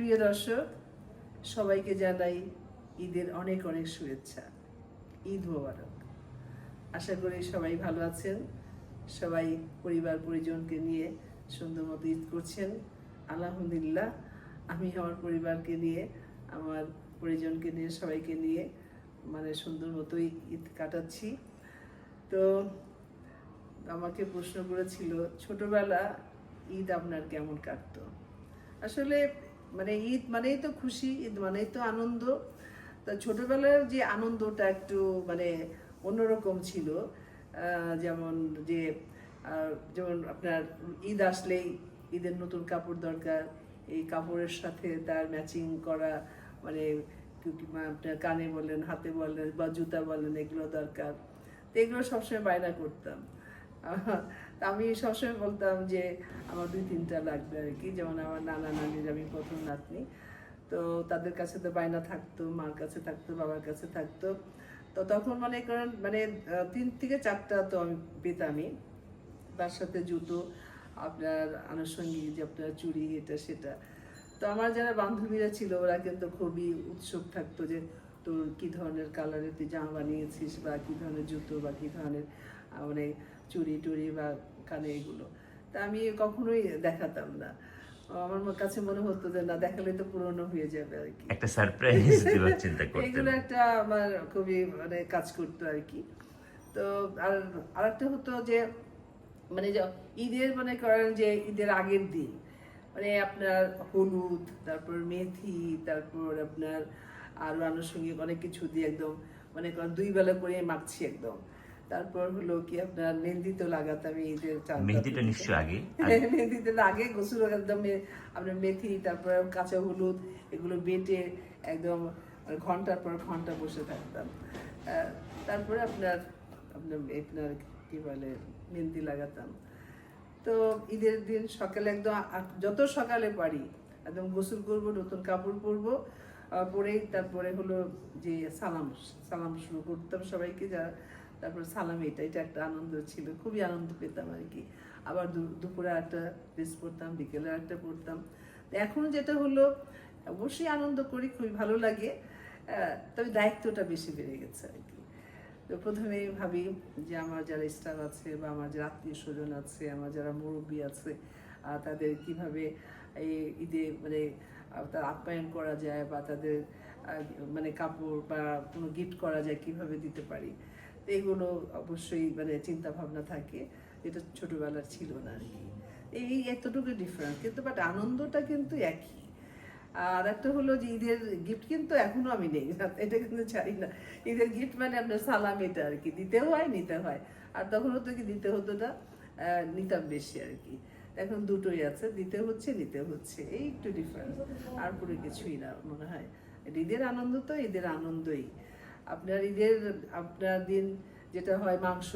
প্রিয় দর্শক, সবাইকে জানাই ঈদের অনেক অনেক শুভেচ্ছা। ঈদ মোবারক। আশা করি সবাই ভালো আছেন। সবাই পরিবার পরিজনকে নিয়ে সুন্দর মতো ঈদ করছেন। আলহামদুলিল্লাহ, আমি আমার পরিবারকে নিয়ে, আমার পরিজনকে নিয়ে, সবাইকে নিয়ে মানে সুন্দর মতোই ঈদ কাটাচ্ছি। তো আমাকে প্রশ্ন করেছিল, ছোটবেলা ঈদ আপনার কেমন কাটতো? আসলে মানে ঈদ মানেই তো খুশি, ঈদ মানেই তো আনন্দ। তা ছোটবেলার যে আনন্দটা একটু মানে অন্যরকম ছিল যেমন যে যেমন আপনার ঈদ আসলেই ঈদের নতুন কাপড় দরকার, এই কাপড়ের সাথে তার ম্যাচিং করা মানে আপনার কানে বলেন, হাতে বলেন বা জুতা বলেন, এগুলো দরকার। তো এগুলো সবসময় বায়না করতাম। তা আমি সবসময় বলতাম যে আমার দুই তিনটা লাগবে আর কি। যেমন আমার নানা নানির আমি প্রথম নাতনি। তো তাদের কাছে তো বায়না থাকতো, মার কাছে থাকতো, বাবার কাছে থাকতো। তো তখন মনে করেন মানে তিন থেকে চারটা তো আমি পেতামই। তার সাথে জুতো, আপনার আনুষঙ্গিক যে আপনার চুড়ি, এটা, সেটা। তো আমার যারা বান্ধবীরা ছিল, ওরা কিন্তু খুবই উৎসুক থাকতো যে, তোর কি ধরনের কালারের তুই জামা বানিয়েছিস বা কি ধরনের জুতো বা কি ধরনের মানে চুড়ি টুড়ি বা কানে এগুলো। তা আমি কখনোই দেখাতাম না। আমার কাছে মনে হতো যে না দেখালে তো পুরনো হয়ে যাবে আর কি। একটা সারপ্রাইজ দেওয়ার চিন্তা করতেন। এগুলো একটা আমার খুবই মানে কাজ করতো আর কি। তো আর আরেকটা হতো যে মানে যে ঈদের মনে করেন যে ঈদের আগের দিন। মানে আপনার হলুদ তারপর মেথি তারপর আপনার আরও আনুষঙ্গিক অনেক কিছু দিয়ে একদম মানে দুই বেলা করে মাখছি একদম। তারপর হলো কি আপনার মেহেন্দি তো লাগাতাম ঈদের চার মেহেদিটা নিশ্চয় আগে? মেহেন্দিতে লাগে গোসল একদম আপনার মেথি তারপর কাঁচা হলুদ এগুলো বেটে একদম ঘণ্টার পর ঘণ্টা বসে থাকতাম। তারপরে আপনার আপনার আপনার কি বলে মেহেন্দি লাগাতাম। তো ঈদের দিন সকালে একদম যত সকালে পারি একদম গোসল করব নতুন কাপড় পরবো পরেই তারপরে হলো যে সালাম সালাম শুরু করতাম সবাইকে যা তারপর সালাম, এটা এটা একটা আনন্দ ছিল, খুবই আনন্দ পেতাম আর কি। আবার দুপুরে একটা ড্রেস পরতাম বিকেলে একটা পরতাম এখন যেটা হলো, অবশ্যই আনন্দ করি, খুবই ভালো লাগে। তবে দায়িত্বটা বেশি বেড়ে গেছে আর কি। তো প্রথমেই ভাবি যে আমার যারা স্টাফ আছে বা আমার যারা আত্মীয় স্বজন আছে, আমার যারা মুরব্বী আছে তাদের কীভাবে এই ঈদে মানে তার আপ্যায়ন করা যায় বা তাদের মানে কাপড় বা কোনো গিফট করা যায় কীভাবে দিতে পারি? এগুলো অবশ্যই মানে চিন্তা ভাবনা থাকে, যেটা ছোটবেলার ছিল না আর কি। এই এতটুকু ডিফারেন্স কিন্তু বাট আনন্দটা কিন্তু একই। আর একটা হলো যে ঈদের গিফট কিন্তু এখনও আমি নেই, এটা কিন্তু চাই না। ঈদের গিফট মানে আপনার সালাম এটা আর কি দিতেও হয়, নিতে হয়। আর তখন হতো কি, দিতে হতো না নিতাম বেশি আর কি। এখন দুটোই আছে, দিতে হচ্ছে, নিতে হচ্ছে, এই একটু ডিফারেন্স আর পুরো কিছুই না, মনে হয়। ঈদের আনন্দ তো, ঈদের আনন্দই। আপনার ঈদের আপনার দিন যেটা হয় মাংস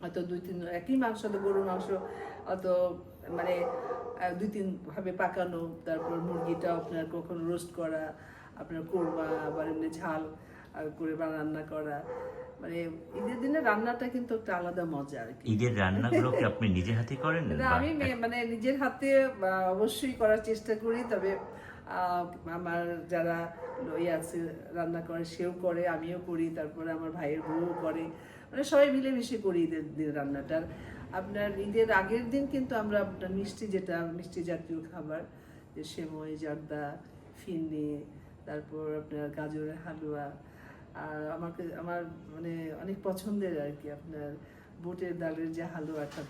হয়তো দুই তিন একই মাংস তো গরুর মাংস অত মানে দুই তিন ভাবে পাকানো তারপর মুরগিটা আপনার কখনো রোস্ট করা আপনার কোরমা আবার এমনি ঝাল করে বা রান্না করা। মানে ঈদের দিনে রান্নাটা কিন্তু একটা আলাদা মজা আর কি। ঈদের রান্নাগুলো কি আপনি নিজে হাতে করেন না, আমি মানে নিজের হাতে অবশ্যই করার চেষ্টা করি তবে আমার যারা ইয়ে আছে, রান্না করে, সেও করে, আমিও করি, তারপরে আমার ভাইয়ের বউও করে। মানে সবাই মিলেমিশে করি ঈদের দিন রান্নাটা। আপনার ঈদের আগের দিন কিন্তু আমরা আপনার মিষ্টি যেটা, মিষ্টি জাতীয় খাবার, যে সেমই জর্দা ফিন্নি তারপর আপনার গাজরের হালুয়া, আর আমাকে, আমার মানে অনেক পছন্দের আর কি, আপনার বুটের ডালের যে হালুয়াটা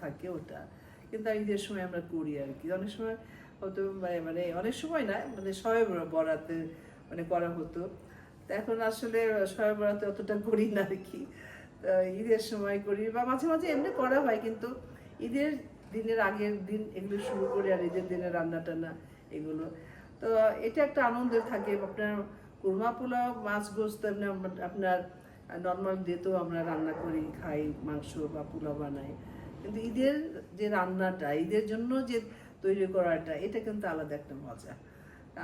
থাক- ওটা। কিন্তু ঈদের সময় আমরা করি আর কি। অনেক সময় হয়তো মানে মানে অনেক সময় না মানে সবাই বরাতে মানে করা হতো। এখন আসলে সবে অতটা করি না আর কি ঈদের সময় করি বা মাঝে মাঝে এমনি করা হয় কিন্তু ঈদের দিনের আগের দিন এগুলো শুরু করে আর ঈদের দিনের রান্না টান্না এগুলো। তো এটা একটা আনন্দের থাকে। আপনার কুরমা পোলাও, মাছ গোস্ত এমনি আপনার নর্মাল ডেতেও আমরা রান্না করি, খাই মাংস বা পোলাও বানাই। কিন্তু ঈদের যে রান্নাটা, ঈদের জন্য যে তৈরি করাটা, এটা কিন্তু আলাদা একটা মজা।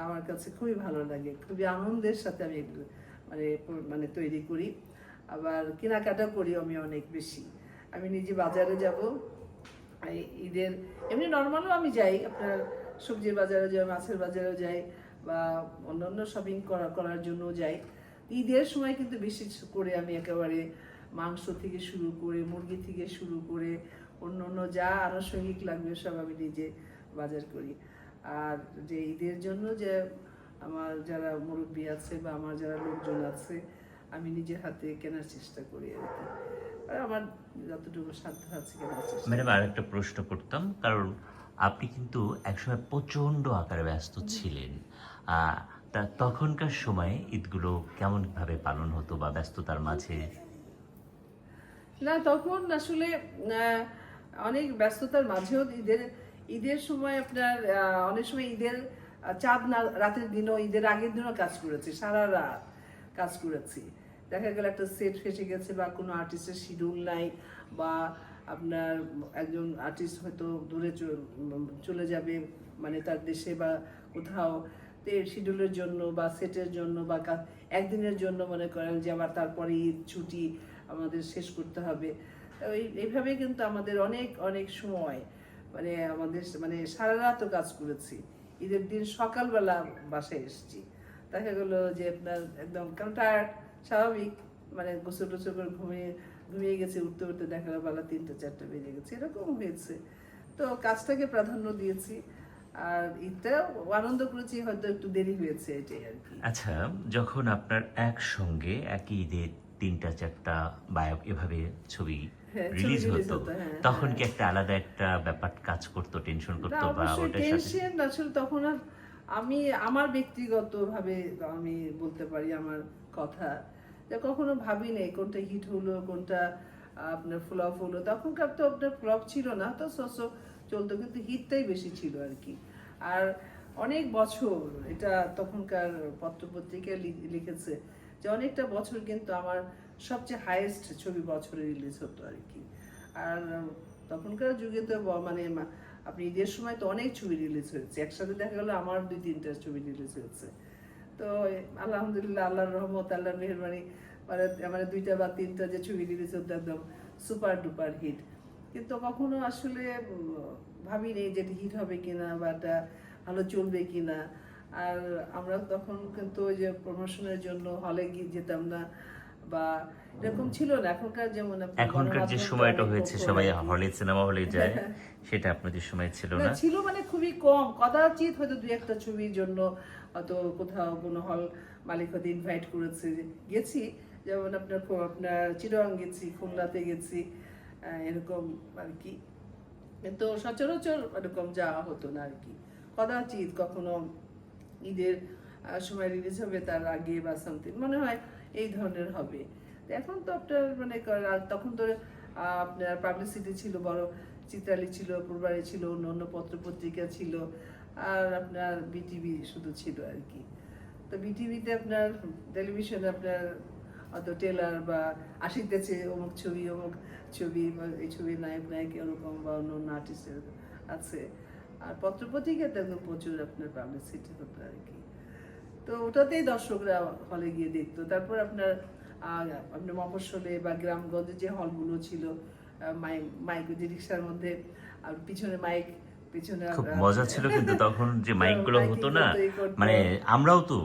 আমার কাছে খুবই ভালো লাগে। খুবই আনন্দের সাথে আমি মানে মানে তৈরি করি। আবার কেনাকাটা করি আমি অনেক বেশি। আমি নিজে বাজারে যাব ঈদের, এমনি নর্মালও আমি যাই। আপনার সবজির বাজারে যাই, মাছের বাজারেও যাই বা অন্যান্য শপিং করা, করার জন্য যাই। ঈদের সময় কিন্তু বেশি করে আমি একেবারে মাংস থেকে শুরু করে, মুরগি থেকে শুরু করে অন্য অন্য যা আনুষঙ্গিক লাগবে সব আমি নিজে বাজার করি। আর যে ঈদের জন্য যে আমার যারা মুরব্বী আছে বা আমার যারা লোকজন আছে আমি নিজের হাতে কেনার চেষ্টা করি আর কি। আমার যতটুকু সাধ্য আছে কেনার চেষ্টা ম্যাডাম আর একটা প্রশ্ন করতাম কারণ আপনি কিন্তু একসময় প্রচণ্ড আকারে ব্যস্ত ছিলেন। তা তখনকার সময় ঈদগুলো কেমন ভাবে পালন হতো বা ব্যস্ততার মাঝে? না তখন আসলে আহ, অনেক ব্যস্ততার মাঝেও ঈদের ঈদের সময় আপনার অনেক সময় ঈদের চাঁদ না, রাতের দিনও, ঈদের আগের দিনও কাজ করেছি, সারা রাত কাজ করেছি। দেখা গেল একটা সেট ফেসে গেছে বা কোনো আর্টিস্টের শিডিউল নাই বা আপনার একজন আর্টিস্ট হয়তো দূরে চলে যাবে মানে তার দেশে বা কোথাও, তো শিডিউলের জন্য বা সেটের জন্য বা একদিনের জন্য মনে করেন যে আবার তারপরে ঈদ, ছুটি আমাদের শেষ করতে হবে। এইভাবে কিন্তু আমাদের অনেক অনেক সময় মানে আমাদের মানে সারা রাতও কাজ করেছি। ঈদের দিন সকালবেলা বাসায় এসেছি। দেখা গেলো যে আপনার একদম কারণ টায়ার্ড স্বাভাবিক। মানে গোসল টোসল করে ঘুমিয়ে ঘুমিয়ে গেছে, উঠতে উঠতে দেখা গেলো বেলা তিনটে, চারটে বেজে গেছে। এরকম হয়েছে। তো কাজটাকে প্রাধান্য দিয়েছি। আর ঈদটা আনন্দ করেছি, হয়তো একটু দেরি হয়েছে এটাই আর কি। আচ্ছা যখন আপনার একসঙ্গে, একই ঈদে তিনটা চারটা বা এভাবে ছবি হ্যাঁ, রিলিজ হতো হতো, হ্যাঁ, তখন হ্যাঁ। কি একটা আলাদা একটা ব্যাপার কাজ করতো টেনশন করতো বা ওটার টেনশন আসলে তখন আর আমি আমার ব্যক্তিগত ভাবে আমি বলতে পারি আমার কথা যে কখনো ভাবি নেই কোনটা হিট হলো কোনটা আপনার ফ্লপ হলো। তখনকার তো আপনার ফ্লপ ছিল না তো সো চলতো কিন্তু হিটটাই বেশি ছিল আর কি। আর অনেক বছর এটা তখনকার পত্রপত্রিকায় লিখেছে যে অনেকটা বছর কিন্তু আমার সবচেয়ে হায়েস্ট ছবি বছরে রিলিজ হতো আর কি। আর তখনকার যুগে তো মানে আপনি ঈদের সময় তো অনেক ছবি রিলিজ হয়েছে। একসাথে দেখা গেলো আমার দুই, তিনটা ছবি রিলিজ হয়েছে। তো আলহামদুলিল্লাহ, আল্লাহর রহমত, আল্লাহর মেহরবানি মানে মানে দুইটা বা তিনটা যে ছবি রিলিজ হতো একদম সুপার ডুপার হিট কিন্তু কখনো আসলে ভাবিনি যে হিট হবে কিনা বা এটা ভালো চলবে কিনা। আর আমরা তখন কিন্তু ওই যে প্রমোশনের জন্য হলে গিয়ে যেতাম না বা এরকম ছিল না। এখনকার যেমন এখনকার যে সময়টা হয়েছে সবাই হলে সিনেমা হলে যায় সেটা আপনাদের সময় ছিল না ছিল মানে খুবই কম। কদাচিৎ হয়তো দুই একটা ছবির জন্য হয়তো কোথাও কোনো হল মালিক হয়তো ইনভাইট করেছে। গেছি যেমন আপনার আপনার চিরং গেছি খুলনাতে গেছি এরকম আর কি। কিন্তু সচরাচর এরকম যাওয়া হতো না আর কি। কদাচিৎ কখনো ঈদের সময় রিলিজ হবে তার আগে বা সামথিং মনে হয় এই ধরনের হবে। এখন তো আপনার মানে তখন তো আপনার পাবলিসিটি ছিল, বড় চিত্রালি ছিল, পূর্বারি ছিল, অন্য অন্য পত্র পত্রিকা ছিল, আর আপনার বিটিভি শুধু ছিল আর কি। তো বিটিভিতে আপনার টেলিভিশনে আপনার অত টেলার বা আসিতেছে অমুক ছবি অমুক ছবি, এই ছবির নায়ক নায়ক এরকম বা অন্য অন্য আর্টিস্টের আছে। আর পত্রপত্রিকাতে একদম প্রচুর আপনার পাবলিসিটি হতো আর কি। তো ওটাতেই দর্শকরা হলে গিয়ে দেখতো। তারপর আপনার আপনার মফস্বলে বা গ্রামগঞ্জে যে হলগুলো ছিল মাইক মাইক, যে রিক্সার মধ্যে, আর পিছনে মাইক খুব মজা ছিল কিন্তু তখন যে মাইকগুলো মাইকিং হতো না। মানে আমরাও তো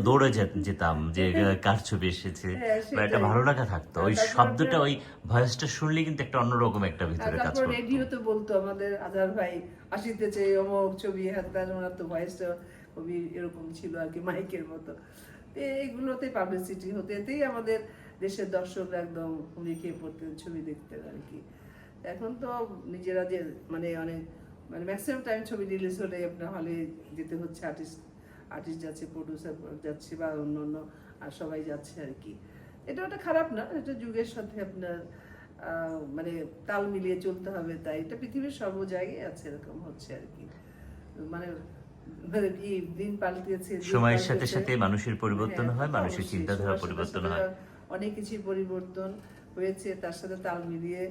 দৌড়ে যেতাম যে কার ছবি এসেছে হ্যাঁ, বা একটা ভালো লাগা থাকতো। ওই শব্দটা ওই ভয়েসটা শুনলে কিন্তু একটা অন্যরকম একটা ভিতরে কাজ করতো। রেডিওতে বলতো আমাদের আজার ভাই আসিতেছে অমুক ছবি ওনার তো ভয়েসটা খুবই এরকম ছিল আর কি মাইকের মতো। তো এইগুলোতে পাবলিসিটি হতে এতেই আমাদের দেশের দর্শকরা একদম খেয়ে পড়তেন ছবি দেখতেন আর কি। এখন তো নিজেরা যে মানে অনেক মানে ম্যাক্সিমাম টাইম ছবি রিলিজ হলে আপনার হলে যেতে হচ্ছে আর্টিস্ট আর্টিস্ট যাচ্ছে প্রডিউসার যাচ্ছে বা অন্য অন্য আর সবাই যাচ্ছে আর কি। এটা ওটা খারাপ না এটা যুগের সাথে আপনার মানে তাল মিলিয়ে চলতে হবে তাই। এটা পৃথিবীর সর্ব জায়গায় আছে এরকম হচ্ছে আর কি। মানে মানে দিন পাল্টেছে যুগ সময়ের সাথে সাথে মানুষের পরিবর্তন হ্যাঁ, হয় মানুষের চিন্তাধারা পরিবর্তন হয়। অনেক কিছু পরিবর্তন হয়েছে তার সাথে তাল মিলিয়ে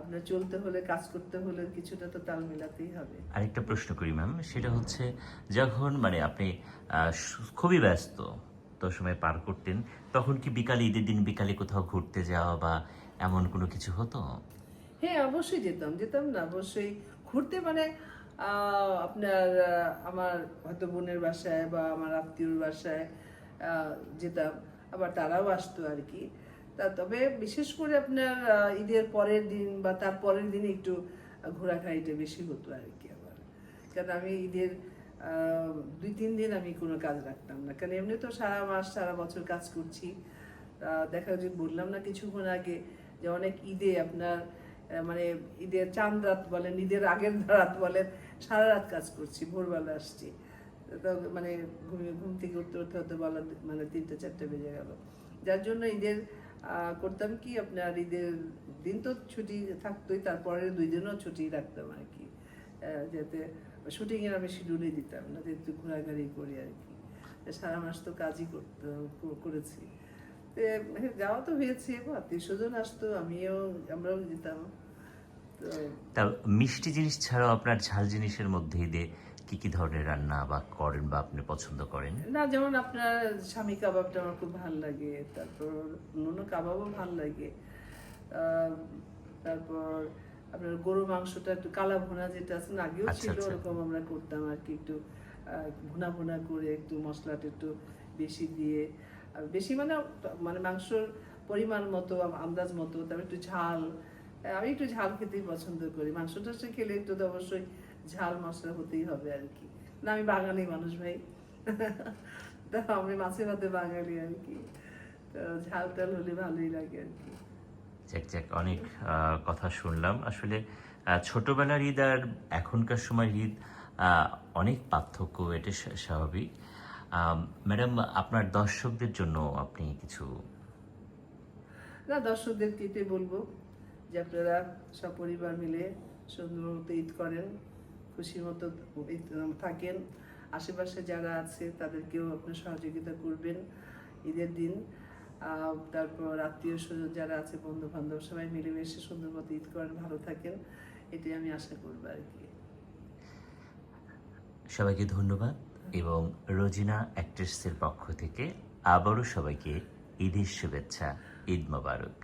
আপনার চলতে হলে কাজ করতে হলে কিছুটা তো তাল মিলাতেই হবে। আরেকটা প্রশ্ন করি ম্যাম। সেটা হচ্ছে যখন মানে আপনি খুবই ব্যস্ত তো সময় পার করতেন তখন কি বিকালে ঈদের দিন বিকালে কোথাও ঘুরতে যাওয়া বা এমন কোনো কিছু হতো? হ্যাঁ অবশ্যই যেতাম। যেতাম না অবশ্যই ঘুরতে মানে আপনার আমার হয়তো বোনের বাসায় বা আমার আত্মীয়র বাসায় যেতাম। আবার তারাও আসতো আর কি। তা তবে বিশেষ করে আপনার ঈদের পরের দিন বা তার পরের দিন একটু ঘোরাঘাড়িটা বেশি হতো আর কি আমার। কারণ আমি ঈদের দুই, তিন দিন আমি কোনো কাজ রাখতাম না। কারণ এমনি তো সারা মাস, সারা বছর কাজ করছি। দেখা যে বললাম না কিছুক্ষণ আগে যে অনেক ঈদে আপনার মানে ঈদের চাঁদ রাত বলেন, ঈদের আগের রাত বলেন, সারা রাত কাজ করছি, ভোরবেলা আসছি। তো মানে ঘুমিয়ে, ঘুম থেকে উঠতে উঠতে হতে বলা মানে তিনটে, চারটে বেজে গেল। যার জন্য ঈদের করতাম কি আপনার ঈদের দিন তো ছুটি থাকতোই তারপরে দুই দিনও ছুটি রাখতাম আর কি। যাতে শুটিংয়ের আমি শিডিউলে দিতাম না যে একটু ঘোরাঘুরি করি আর কি। সারা মাস তো কাজই করতে করেছি। হ্যাঁ, যাওয়া তো হয়েছে আত্মীয় স্বজন আসতো আমিও আমরাও যেতাম। তা মিষ্টি জিনিস ছাড়াও আপনার ঝাল জিনিসের মধ্যে ঈদে কি কি ধরনের রান্না বা করেন বা আপনি পছন্দ করেন? না যেমন আপনার স্বামী কাবাবটা আমার খুব ভালো লাগে তারপর অন্য কাবাবও ভালো লাগে। তারপর আপনার গরু মাংসটা একটু কালা ভুনা যেটা আছে না আগেও আচ্ছা, ছিল আচ্ছা। ওরকম আমরা করতাম আর কি একটু ভুনা ভুনা করে একটু মশলাটা একটু বেশি দিয়ে আর বেশি মানে মানে মাংসর পরিমাণ মতো আন্দাজ মতো তারপর একটু ঝাল আমি একটু ঝাল খেতেই পছন্দ করি। মাংসটা খেলে একটু তো অবশ্যই ঝাল মশলা হতেই হবে আর কি। না আমি বাঙালি মানুষ ভাই। তা আমি মাছে ভাতে বাঙালি আর কি। তো ঝাল টাল হলে ভালোই লাগে আর কি। যাক যাক অনেক কথা শুনলাম। আসলে ছোটবেলার ঈদ আর এখনকার সময় ঈদ অনেক পার্থক্য এটা স্বাভাবিক। ম্যাডাম আপনার দর্শকদের জন্য আপনি কিছু না দর্শকদেরকে এটাই বলব যে আপনারা সপরিবার মিলে সুন্দর মতো ঈদ করেন। খুশি মতো থাকেন। আশেপাশে যারা আছে, তাদেরকেও আপনার সহযোগিতা করবেন ঈদের দিন। তারপর আত্মীয় স্বজন যারা আছে বন্ধু বান্ধব সবাই মিলেমিশে সুন্দর মতো ঈদ করেন, ভালো থাকেন। এটাই আমি আশা করব আর কি। সবাইকে ধন্যবাদ এবং রোজিনা অ্যাক্ট্রেসের পক্ষ থেকে আবারও সবাইকে ঈদের শুভেচ্ছা, ঈদ মোবারক।